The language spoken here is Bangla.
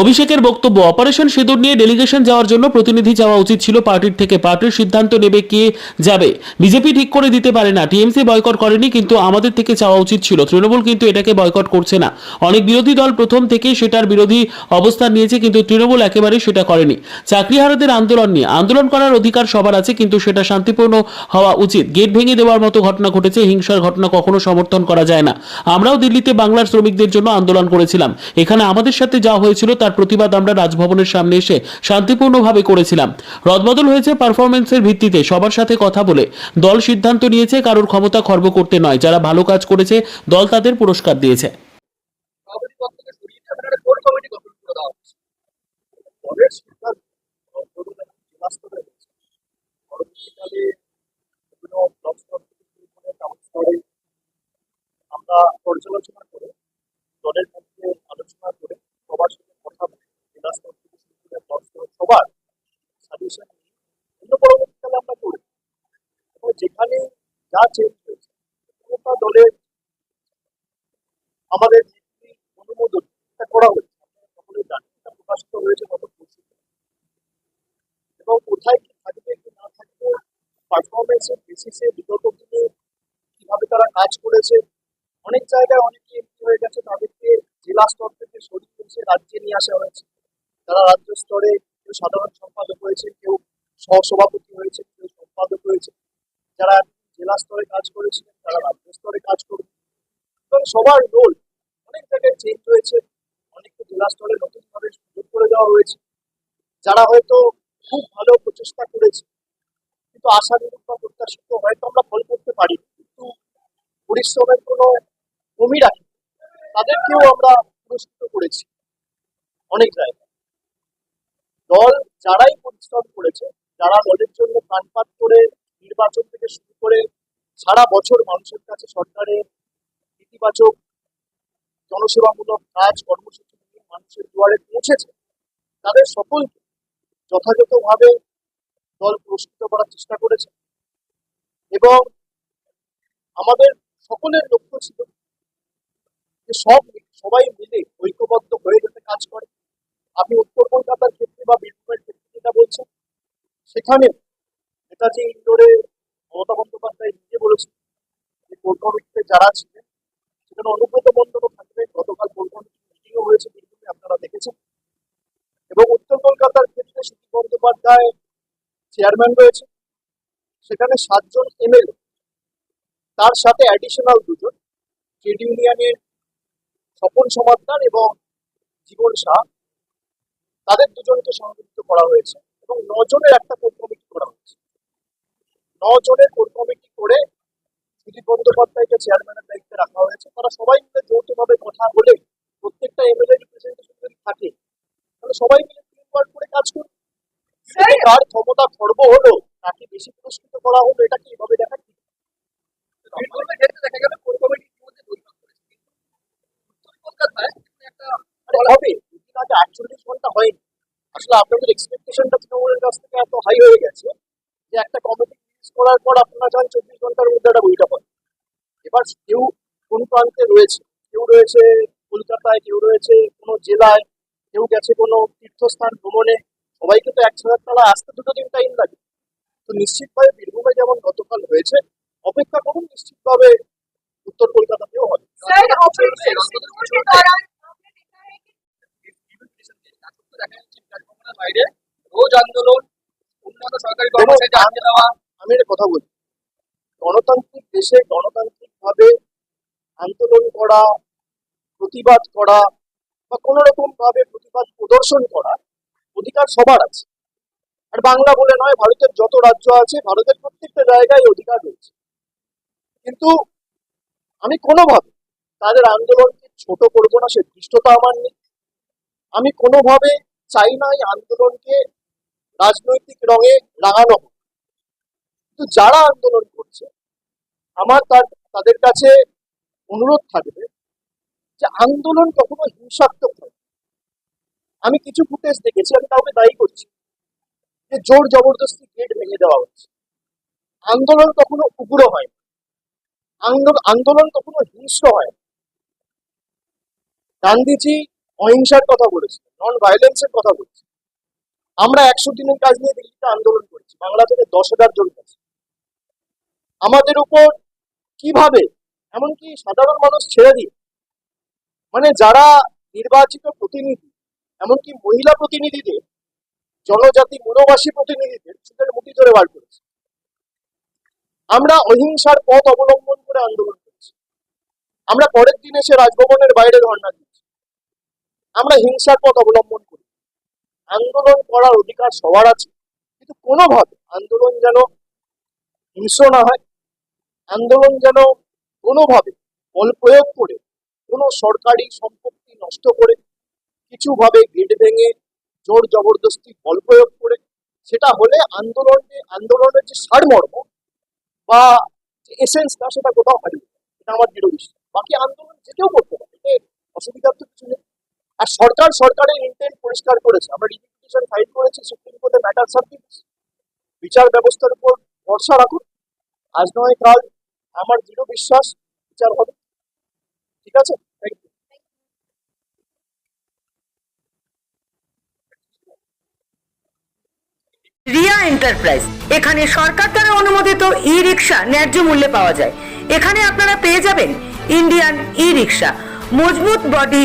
অভিষেকের বক্তব্য, অপারেশন সিঁদুর নিয়ে ডেলিগেশন যাওয়ার জন্য প্রতিনিধি যাওয়া উচিত ছিল পার্টির থেকে। পার্টির সিদ্ধান্ত নেবে কে যাবে? বিজেপি ঠিক করে দিতে পারে না। টিএমসি বয়কট করেনি, কিন্তু আমাদের থেকে চাওয়া উচিত ছিল। তৃণমূল কিন্তু এটাকে বয়কট করছে না। অনেক বিরোধী দল প্রথম থেকেই সেটার বিরোধী অবস্থান নিয়েছে, কিন্তু তৃণমূল একেবারেই সেটা করেনি। চাকরিহারাদের আন্দোলন নিয়ে। আন্দোলন করার অধিকার সবার আছে, কিন্তু সেটা শান্তিপূর্ণ হওয়া উচিত। গেট ভেঙে দেওয়ার মতো ঘটনা ঘটেছে, হিংসার ঘটনা কখনো সমর্থন করা যায় না। আমরাও দিল্লিতে বাংলার শ্রমিকদের জন্য আন্দোলন করেছিলাম। এখানে আমাদের সাথে যা হয়েছিল তার প্রতিবাদ আমরা রাজভবনের সামনে এসে শান্তিপূর্ণভাবে করেছিলাম। রদবদল হয়েছে পারফরমেন্সের ভিত্তিতে সবার সাথে কথা বলে। দল সিদ্ধান্ত নিয়েছে কারোর ক্ষমতা খর্ব করতে নয়, যারা ভালো কাজ করেছে, দল তাদের পুরস্কার দিয়েছে। আমরা পর্যালোচনা করে দলের মধ্যে আলোচনা করে সবার সাথে কথা বলে জেলা স্তর থেকে শুরু করে ব্লক স্তর সবার সাজেশন নিয়ে এগুলো পরবর্তীকালে আমরা করি। যেখানে যা চেঞ্জ হয়েছে কোনটা দলের আমাদের অনুমোদন করা হয়েছে। আপনারা সকলে জানেন, এটা প্রকাশিত হয়েছে গত পরশু এবং কোথায় কি থাকবে, কি না থাকবে পারফরমেন্সের বেসিসে বিগত দিনে কীভাবে তারা কাজ করেছে, অনেক জায়গায় অনেকে এমপি হয়ে গেছে, তাদেরকে জেলা স্তর থেকে সরিয়ে রাজ্যে নিয়ে আসা হয়েছে। তারা রাজ্য স্তরে সাধারণ সম্পাদক হয়েছে কেউ সহসভাপতি হয়েছে কেউ সম্পাদক হয়েছে যারা জেলা স্তরে কাজ করেছিলেন, তারা রাজ্য স্তরে কাজ করবে এবং সবার রোল অনেক জায়গায় চেঞ্জ হয়েছে। অনেককে জেলা স্তরে নতুন নতুনভাবে সুযোগ করে দেওয়া হয়েছে। যারা হয়তো খুব ভালো প্রচেষ্টা করেছে, কিন্তু আশানুরূপ বা প্রত্যাশিত হয়তো আমরা ফল করতে পারি কিন্তু পরিশ্রমের কোনো কমি রাখি তাদেরকেও আমরা পুরস্কৃত করেছি। অনেক জায়গায়। দল যারাই পরিশ্রম করেছে, যারা দলের জন্য প্রাণপাত করে নির্বাচন থেকে শুরু করে সারা বছর মানুষের কাছে সরকারের ইতিবাচক জনসেবামূলক কাজ, কর্মসূচি নিয়ে মানুষের দুয়ারে পৌঁছেছে, তাদের সকলকে যথাযথভাবে দল পুরস্কৃত করার চেষ্টা করেছে। এবং আমাদের সকলের লক্ষ্য ছিল যে সব সবাই মিলে ঐক্যবদ্ধ হয়ে যাতে কাজ করে। আপনি উত্তর কলকাতার ক্ষেত্রে বা বীরভূমের ক্ষেত্রে যেটা বলছেন, সেখানে নেতাজি ইন্দোরে মমতা বন্দ্যোপাধ্যায় নিজে বলেছেন যে কোর কমিটিতে যারা ছিলেন, সেখানে অনুব্রত মন্ডলও থাকবে। গতকাল কোর কমিটি মিটিংও হয়েছে বীরভূমে, আপনারা দেখেছেন। এবং উত্তর কলকাতার ক্ষেত্রে সুদীপ বন্দ্যোপাধ্যায় চেয়ারম্যান রয়েছে সেখানে সাতজন এমএলএ, তার সাথে অ্যাডিশনাল দুজন ট্রেড ইউনিয়নের স্বপন সমাদ্দার এবং জীবন শাহ তাদের দুজনকে সংযুক্ত করা হয়েছে এবং নজনের একটা কোর কমিটি করা হয়েছে। নজনের কোর কমিটি করে সুদীপ বন্দ্যোপাধ্যায়কে চেয়ারম্যানের দায়িত্বে রাখা হয়েছে। তারা সবাই মিলে যৌথভাবে কথা বলে প্রত্যেকটা এমএলএ রিপ্রেজেন্টেশন যদি থাকে তাহলে সবাই মিলে টিম ওয়ার্ক করে কাজ করবে কার ক্ষমতা খর্ব হলো তাকে বেশি পুরস্কৃত করা হলো এটা কি এভাবে দেখা ঠিক দেখা গেল কোর হবে। দুদিন আটচল্লিশ ঘণ্টা হয়নি। আসলে আপনাদের এক্সপেকটেশনটা তৃণমূলের কাছ থেকে এত হাই হয়ে গেছে যে একটা কমিটি রিলিজ করার পর আপনারা চান চব্বিশ ঘণ্টার মধ্যে একটা বইটা পান এবার কেউ কোন প্রান্তে রয়েছে? কেউ রয়েছে কলকাতায় কেউ রয়েছে কোনো জেলায় কেউ গেছে কোনো তীর্থস্থান ভ্রমণে। সবাইকে তো এক ছাড়ার তালা আসতে দুটো দিন টাইম লাগে। তো নিশ্চিতভাবে বীরভূমে যেমন গতকাল হয়েছে অপেক্ষা করুন নিশ্চিতভাবে উত্তর কলকাতাতেও হবে। বাইরে। রোজ আন্দোলন উন্নত সরকারি কর্মচারীকে আটকে দেওয়া। আমি একটা কথা বলি। গণতান্ত্রিক দেশে গণতান্ত্রিক ভাবে আন্দোলন করা প্রতিবাদ করা বা কোনো রকম ভাবে প্রতিবাদ প্রদর্শন করা অধিকার সবার আছে। আর বাংলা বলে নয় ভারতের যত রাজ্য আছে ভারতের প্রত্যেকটা জায়গায় অধিকার রয়েছে। কিন্তু আমি কোনোভাবে তাদের আন্দোলনকে ছোট করব না সে দৃষ্টতা আমার নেই। আমি কোনোভাবে চাই না এই আন্দোলনকে রাজনৈতিক রঙে রাঙানো হোক। কিন্তু যারা আন্দোলন করছে, আমার তার, তাদের কাছে অনুরোধ থাকবে যে আন্দোলন কখনো হিংসাত্মক নয়। আমি কিছু ফুটেজ দেখেছি, আমি কাউকে দায়ী করছি যে জোর জবরদস্তি গেট ভেঙে দেওয়া হচ্ছে। আন্দোলন কখনো উগ্র হয় আন্দোলন কখনো হিংস্র হয় গান্ধীজি অহিংসার কথা বলেছে নন ভায়োলেন্সের কথা বলেছি। আমরা একশো দিনের কাজ নিয়ে দিল্লিতে আন্দোলন করেছি, বাংলা থেকে দশ হাজার জন গেছে। আমাদের উপর কীভাবে, এমনকি সাধারণ মানুষ ছেড়ে দিয়ে মানে যারা নির্বাচিত প্রতিনিধি, এমনকি মহিলা প্রতিনিধিদের, জনজাতি মনোবাসী প্রতিনিধিদের চুলের মুঠি ধরে বার করেছে। আমরা অহিংসার পথ অবলম্বন করে আন্দোলন করেছি। আমরা পরের দিন এসে রাজভবনের বাইরে ধর্ণা দিয়েছি। আমরা হিংসার পথ অবলম্বন করি। আন্দোলন করার অধিকার সবার আছে, কিন্তু কোনোভাবে আন্দোলন যেন হিংস্র না হয়, আন্দোলন যেন কোনোভাবে বল প্রয়োগ করে, কোনো সরকারি সম্পত্তি নষ্ট করে, কিছুভাবে গেট ভেঙে, জোর জবরদস্তি বল প্রয়োগ করে, সেটা হলে আন্দোলনে, আন্দোলনের যে সারমর্ম বা যে এসেন্সটা সেটা কোথাও হারিয়ে। এটা আমার দৃঢ় বিশ্বাস। বাকি আন্দোলন যে কেউ করতে পারে অসুবিধার তো কিছু নেই। আর সরকার সরকারের ইন্টেন্ট পরিষ্কার করেছে। আমরা রিপিটিশন ফাইল করেছি সুপ্রিম কোর্টে ম্যাটার সাবজেক্ট বিচার ব্যবস্থার উপর ভরসা রাখুন। আজ নয়, কাল আমার দৃঢ় বিশ্বাস, বিচার হবে। ঠিক আছে? রিয়া এন্টারপ্রাইজ এখানে সরকার দ্বারা অনুমোদিত ই রিক্সা ন্যায্য মূল্যে পাওয়া যায়। এখানে আপনারা পেয়ে যাবেন ইন্ডিয়ান ই রিক্সা মজবুত বডি